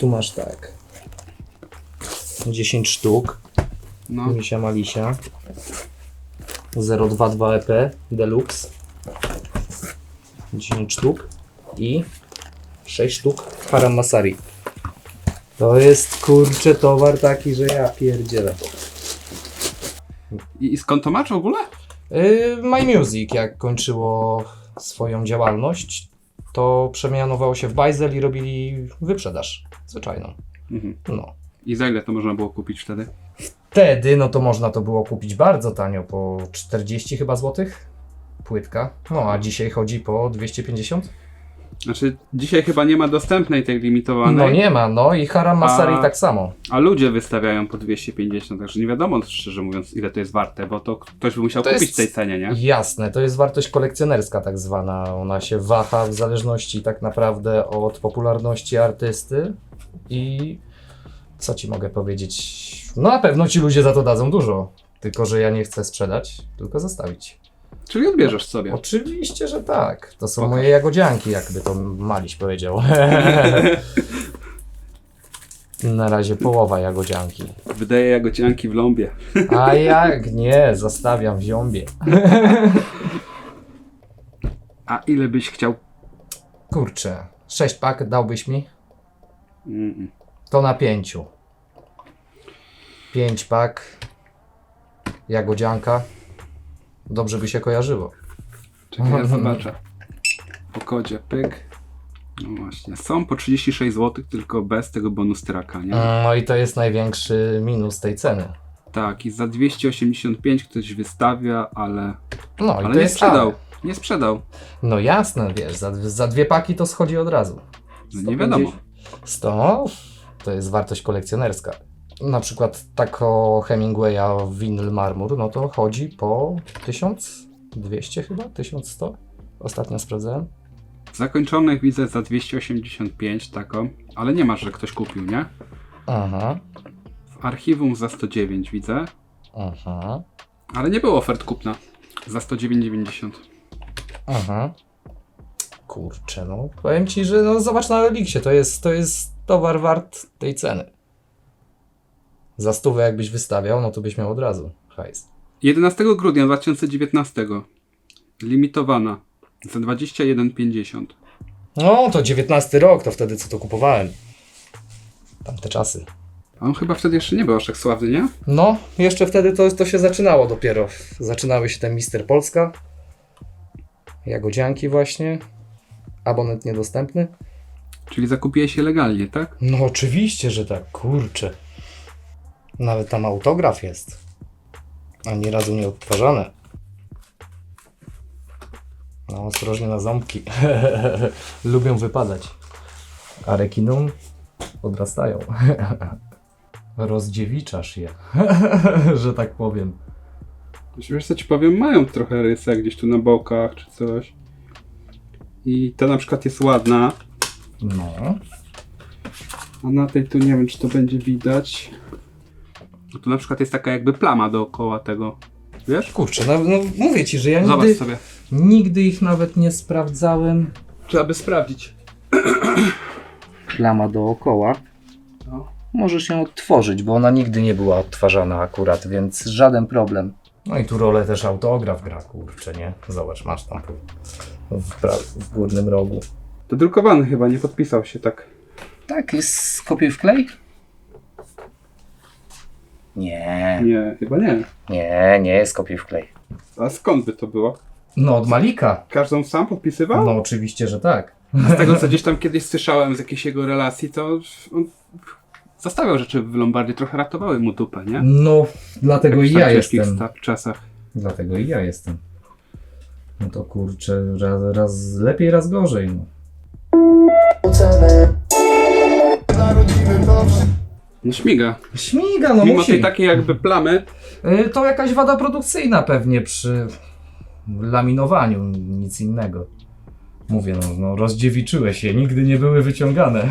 Tu masz tak. 10 sztuk. No. Misia Malisia. 022 EP Deluxe. 10 sztuk. I 6 sztuk Haram Masari. To jest kurczę towar taki, że ja pierdzielę. I, I skąd to masz w ogóle? Yy, My Music, jak kończyło swoją działalność, to przemianowało się w Bajzel i robili wyprzedaż zwyczajną. Mhm. No. I za ile to można było kupić wtedy? Wtedy, no to można to było kupić bardzo tanio, po 40 chyba złotych. Płytka. No, a dzisiaj chodzi po 250? Znaczy, dzisiaj chyba nie ma dostępnej tej limitowanej, No nie ma, no i Haram Masari A- tak samo. a ludzie wystawiają po 250, także nie wiadomo, szczerze mówiąc, ile to jest warte, bo to ktoś by musiał To kupić jest- w tej cenie, nie? Jasne, to jest wartość kolekcjonerska tak zwana. Ona się waha w zależności tak naprawdę od popularności artysty i co ci mogę powiedzieć? No na pewno ci ludzie za to dadzą dużo. Tylko, że ja nie chcę sprzedać, tylko zostawić. Czyli odbierzesz sobie. Oczywiście, że tak. To są Pokaż. moje jagodzianki, jakby to Maliś powiedział. Na razie połowa jagodzianki. Wydaje jagocianki w ląbie. A jak nie, zostawiam w ziąbie. A ile byś chciał? Kurczę, sześć pak dałbyś mi? Mm, To na pięciu. Pięć pak. Jagodzianka. Dobrze by się kojarzyło. Czekaj, ja zobaczę. Po kodzie, pyk. No właśnie. Są po 36 zł, tylko bez tego bonus traka, nie? No i to jest największy minus tej ceny. Tak, i za 285 ktoś wystawia, ale, No i ale to nie jest sprzedał. ale. Nie sprzedał. No jasne, wiesz, za, za dwie paki to schodzi od razu. No nie wiadomo. 100 to jest wartość kolekcjonerska. Na przykład tako Hemingwaya winyl marmur, no to chodzi po 1200 chyba, 1100. Ostatnio sprawdzałem. Zakończonych widzę za 285 taką, ale nie masz, że ktoś kupił, nie? Aha, W archiwum za 109 widzę, aha, ale nie było ofert kupna. Za 109,90. aha. Kurczę, no powiem ci, że no zobacz na Elixie, to jest, to jest towar wart tej ceny. Za stówę jakbyś wystawiał, no to byś miał od razu hajs. 11 grudnia 2019. Limitowana. Za 21,50. No to 19 rok, to wtedy co to kupowałem. Tamte czasy. A on chyba wtedy jeszcze nie był aż tak sławny, nie? No, jeszcze wtedy to, to się zaczynało dopiero. Zaczynały się te Mister Polska. Jagodzianki właśnie. Abonent niedostępny. Czyli zakupiłeś się legalnie, tak? No oczywiście, że tak, kurczę. Nawet tam autograf jest. Ani razu nie odtwarzane. No, ostrożnie na ząbki. Lubią wypadać. A rekinom odrastają. Rozdziewiczasz je, że tak powiem. Wiesz co ci powiem, mają trochę rysek gdzieś tu na bokach czy coś. I ta na przykład jest ładna, No. a na tej tu nie wiem czy to będzie widać. No tu na przykład jest taka jakby plama dookoła tego. Wiesz? Kurczę, no, no mówię ci, że ja Zobacz nigdy, sobie. nigdy ich nawet nie sprawdzałem. Trzeba by sprawdzić. Plama dookoła. No. Możesz ją odtworzyć, bo ona nigdy nie była odtwarzana akurat, więc żaden problem. No i tu rolę też autograf gra, kurczę, nie? Zobacz, masz tam w, pra- w górnym rogu. To drukowany chyba, nie podpisał się tak. Tak, jest kopiuj w klej? Nie, Nie, chyba nie. nie, nie jest kopiuj w klej. A skąd by to było? No od Malika. Każdą sam podpisywał? No oczywiście, że tak. Z tego co gdzieś tam kiedyś słyszałem z jakiejś jego relacji, to on zostawiał rzeczy w Lombardzie, trochę ratowały mu dupę, nie? No, dlatego i W ja jestem. sta- czasach. Dlatego i ja jestem. No to kurczę, raz, raz lepiej, raz gorzej. No. No śmiga. Śmiga, no Mimo musi. tej takiej jakby plamy, Y, To jakaś wada produkcyjna pewnie przy laminowaniu, nic innego. Mówię, no, no rozdziewiczyłeś się, nigdy nie były wyciągane.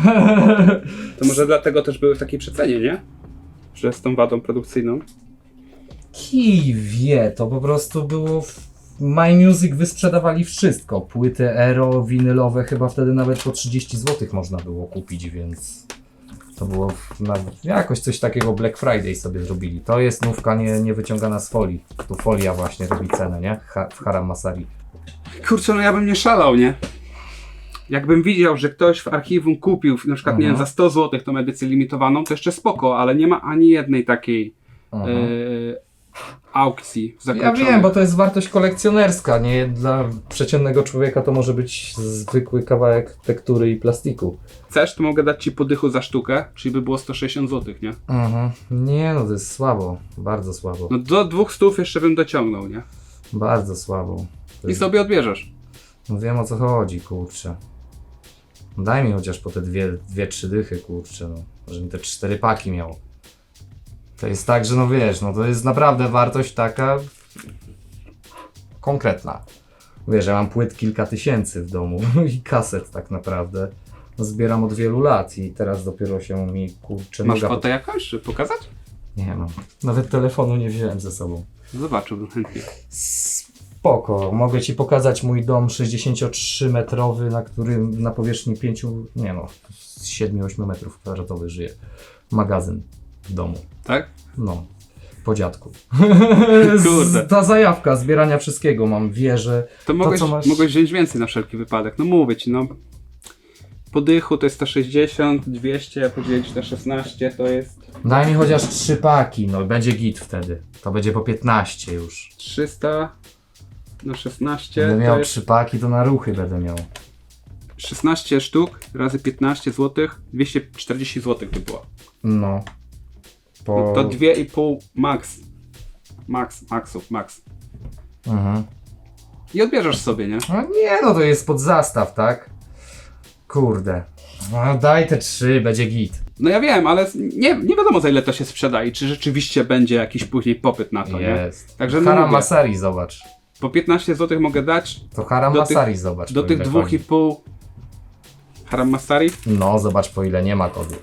to może dlatego też były w takiej przecenie, nie? Że z tą wadą produkcyjną. Kij wie, to po prostu było... W... My Music wysprzedawali wszystko. Płyty Ero, winylowe, chyba wtedy nawet po 30 zł można było kupić, więc... To było w- na, jakoś coś takiego Black Friday sobie zrobili. To jest nówka nie, nie wyciągana z folii. Tu folia właśnie robi cenę, nie? Ha, w Haram Masari. Kurczę, no ja bym nie szalał, nie? Jakbym widział, że ktoś w archiwum kupił na przykład, nie wiem, Mhm. za 100 zł tą edycję limitowaną, to jeszcze spoko, ale nie ma ani jednej takiej Mhm. e, aukcji Ja wiem, bo to jest wartość kolekcjonerska, nie dla przeciętnego człowieka to może być zwykły kawałek tektury i plastiku. Chcesz, to mogę dać ci podychu za sztukę, czyli by było 160 zł, nie? Mhm. Nie no, to jest słabo, bardzo słabo, No do dwóch stów jeszcze bym dociągnął, nie? bardzo słabo. To I jest, sobie odbierzesz. no wiem o co chodzi, kurczę. Daj mi chociaż po te dwie, dwie trzy dychy, kurczę, no. Żebym te cztery paki miał. To jest tak, że no wiesz, no to jest naprawdę wartość taka konkretna. Wiesz, ja mam płyt kilka tysięcy w domu i kaset tak naprawdę. Zbieram od wielu lat i teraz dopiero się mi kurczę Masz noga... fotę jakąś, czy pokazać? Nie mam. Nawet telefonu nie wziąłem ze sobą. Zobaczyłbym chętnie. Spoko. Mogę Ci pokazać mój dom 63-metrowy, na którym na powierzchni 5, nie no, 7-8 metrów kwadratowych żyje. Magazyn w domu. Tak? No, po dziadku. Kurde. Ta zajawka zbierania wszystkiego. Mam wieżę. To mogłeś, co masz- mogłeś wziąć więcej na wszelki wypadek. No mówię ci, no. Podychu to jest 160, 200 podzielić na 16 to jest Daj mi chociaż trzy paki, no będzie git wtedy. To będzie po 15 już. 300 na 16 Będę to miał jest trzy paki, to na ruchy będę miał. 16 sztuk razy 15 zł, 240 zł by było. No. Po... No to 2,5 max. Max, maxów, max. Mhm. I odbierzesz sobie, nie? No nie, no to jest pod zastaw, tak? Kurde. No daj te trzy, będzie git. No ja wiem, ale nie, nie wiadomo za ile to się sprzeda i czy rzeczywiście będzie jakiś później popyt na to, nie? Jest. Także no Haram mówię. Masari, zobacz. Po 15 zł mogę dać To Haram Do tych- Masari, zobacz. do po tych ile dwóch chodzi. i pół Haram Masari. No, zobacz po ile nie ma kodu.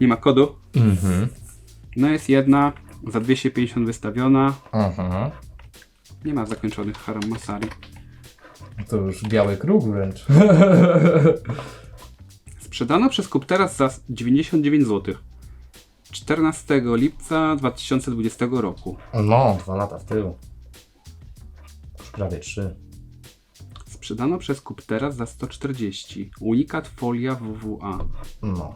Nie ma kodu. Mhm. No jest jedna za 250 wystawiona. Mhm. Nie ma zakończonych Haram Masari. To już biały kruk wręcz. Sprzedano przez Kupteras za 99 zł. 14 lipca 2020 roku. No, dwa lata w tył. Już prawie trzy. Sprzedano przez Kupteras za 140. Unikat folia WWA. No.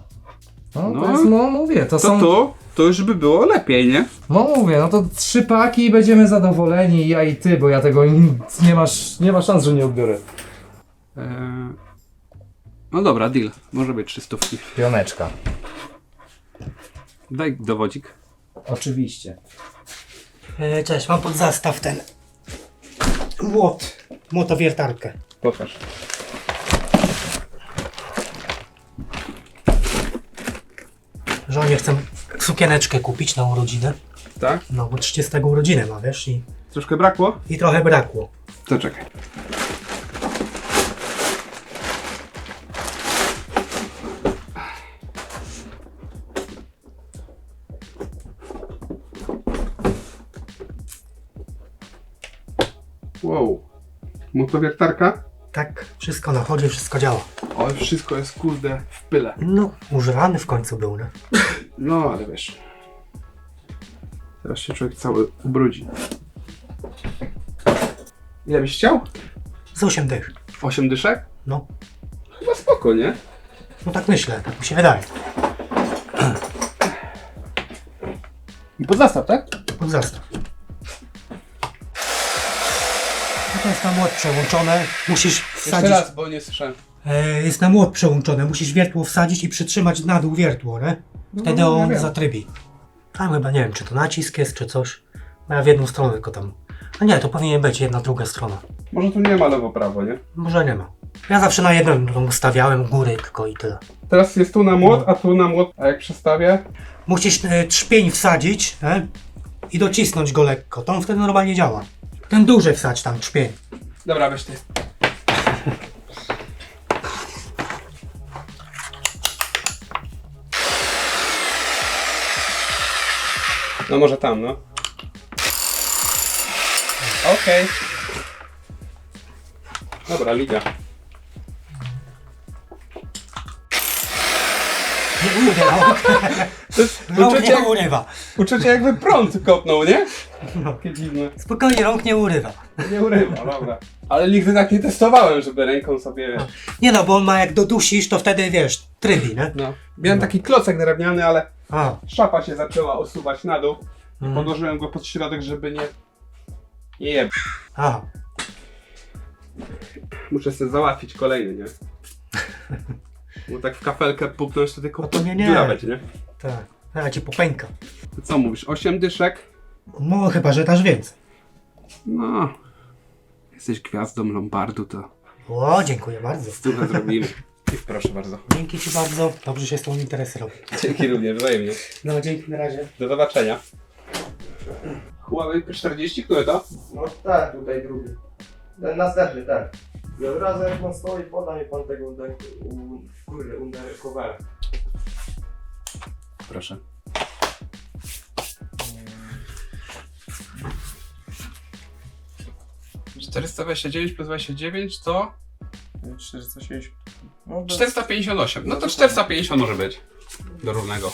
No, No. to jest, no mówię, to, To są... to, to już by było lepiej, nie? No mówię, no to trzy paki i będziemy zadowoleni, ja i ty, bo ja tego nie, nie masz, nie ma szans, że nie odbiorę. Eee... No dobra, deal. Może być 300. Pioneczka. Daj dowodzik. Oczywiście. E, Cześć, mam pod zastaw ten młot, młotowiertarkę. Pokaż. Żonie chcę sukieneczkę kupić na urodzinę. Tak? No, bo 30 urodzinę ma, wiesz, i, Troszkę brakło? i trochę brakło. To czekaj. Wow. Motowiertarka? Wszystko na chodzie, wszystko działa. Oj, wszystko jest kurde w pyle. No, używany w końcu był, nie? No, ale wiesz. Teraz się człowiek cały ubrudzi. Ile byś chciał? Z 8 dych. 8 dyszek? No, Chyba spoko, nie? no tak myślę, tak mi się wydaje. I pod zastaw, tak? Pod zastaw. To jest na młot przełączone, musisz wsadzić... bo nie słyszałem. E, jest na młot przełączone, musisz wiertło wsadzić i przytrzymać na dół wiertło, nie? Wtedy No, ja on wiem. zatrybi. Tam chyba nie wiem, czy to nacisk jest, czy coś. No ja w jedną stronę tylko tam. A nie, to powinien być jedna, druga strona. Może tu nie ma lewo-prawo, nie? Może nie ma. Ja zawsze na jedną tą ustawiałem góry tylko i tyle. Teraz jest tu na młot, a tu na młot. A jak przestawię? Musisz e, trzpień wsadzić nie? i docisnąć go lekko. To on wtedy normalnie działa. Ten duży wsadź tam trzpień. Dobra, weź ty. No może tam, no. Okej. Dobra, liga. Rąk Uczucie, nie jak, urywa. uczucie jakby prąd kopnął, nie? No. Takie dziwne. Spokojnie, rąk nie urywa. Nie urywa, dobra. Ale nigdy tak nie testowałem, żeby ręką sobie. Nie no, bo on ma jak dodusisz, to wtedy wiesz, trybi, nie? No. Miałem taki klocek drewniany, ale A, szapa się zaczęła osuwać na dół. mm, Podłożyłem go pod środek, żeby nie... Nie jeb... aha. Muszę sobie załatwić kolejny, nie? Bo tak w kafelkę puknąć to tylko No to nie, nie. dziura będzie, nie? Tak, ja ci popęka. To co mówisz, 8 dyszek? No chyba, że dasz więcej. No... Jesteś gwiazdą Lombardu, to O, dziękuję bardzo. stówę zrobimy. Proszę bardzo. Dzięki ci bardzo. Dobrze się z tą interesował. Dzięki również, wzajemnie. No, dzięki na razie. Do zobaczenia. Huawei P40, które to? No tak, tutaj drugi. Ten następny, tak. I od razu jak pan stoi, poda mi pan tego u, kurde, undercovera. Proszę. Dwadzieścia dziewięć plus 29 to 460. No, 458. No to 450 może być. Do równego.